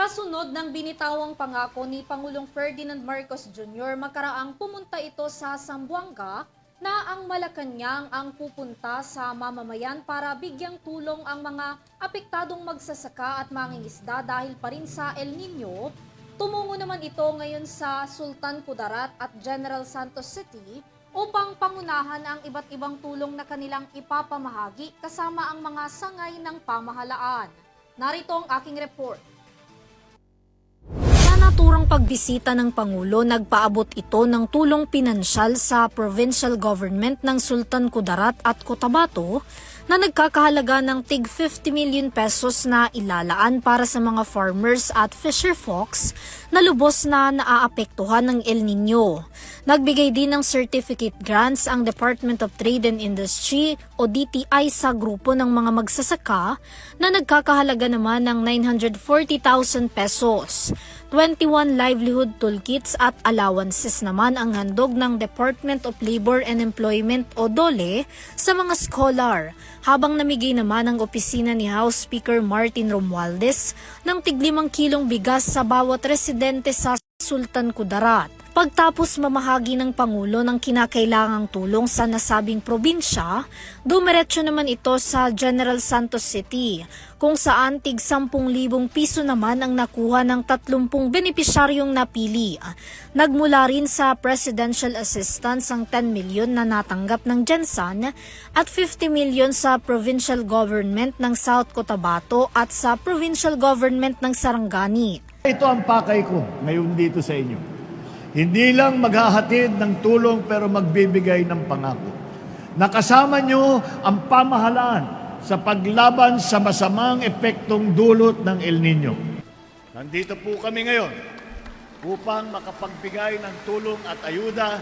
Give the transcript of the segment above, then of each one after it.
Kasunod ng binitawang pangako ni Pangulong Ferdinand Marcos Jr., makaraang pumunta ito sa Sambuanga na ang Malacanang ang pupunta sa mamamayan para bigyang tulong ang mga apektadong magsasaka at mangingisda dahil pa rin sa El Nino. Tumungo naman ito ngayon sa Sultan Kudarat at General Santos City upang pangunahan ang iba't ibang tulong na kanilang ipapamahagi kasama ang mga sangay ng pamahalaan. Narito ang aking report. Pagbisita ng Pangulo, nagpaabot ito ng tulong pinansyal sa provincial government ng Sultan Kudarat at Cotabato na nagkakahalaga ng tig 50 million pesos na ilalaan para sa mga farmers at fisher folks na lubos na naaapektuhan ng El Nino. Nagbigay din ng certificate grants ang Department of Trade and Industry o DTI sa grupo ng mga magsasaka na nagkakahalaga naman ng 940,000 pesos. 21 livelihood toolkits at allowances naman ang handog ng Department of Labor and Employment o DOLE sa mga scholar, habang namigay naman ang opisina ni House Speaker Martin Romualdez ng tiglimang kilong bigas sa bawat residente sa Sultan Kudarat. Pagtapos mamahagi ng Pangulo ng kinakailangang tulong sa nasabing probinsya, dumiretso naman ito sa General Santos City, kung saan tig 10,000 piso naman ang nakuha ng 30 benepisyaryong napili. Nagmula rin sa Presidential Assistance ang 10 milyon na natanggap ng Jensan at 50 milyon sa Provincial Government ng South Cotabato at sa Provincial Government ng Sarangani. Ito ang pakay ko ngayon dito sa inyo. Hindi lang maghahatid ng tulong pero magbibigay ng pangako. Nakasama nyo ang pamahalaan sa paglaban sa masamang epektong dulot ng El Nino. Nandito po kami ngayon upang makapagbigay ng tulong at ayuda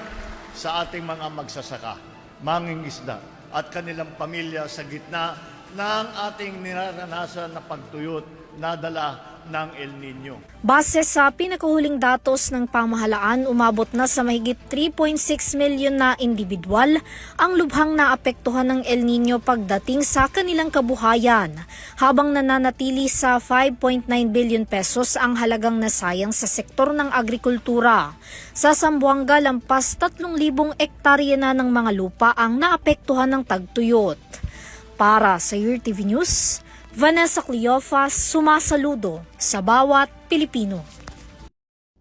sa ating mga magsasaka, mangingisda at kanilang pamilya sa gitna ng ating niraranasan na pagtuyot na dala ng El Nino. Base sa pinakahuling datos ng pamahalaan, umabot na sa mahigit 3.6 milyon na individual ang lubhang naapektuhan ng El Nino pagdating sa kanilang kabuhayan, habang nananatili sa 5.9 billion pesos ang halagang nasayang sa sektor ng agrikultura. Sa Sambuanga, lampas 3,000 ektarya na ng mga lupa ang naapektuhan ng tagtuyot. Para sa Your TV News, Vanessa Cleofas sumasaludo sa bawat Pilipino.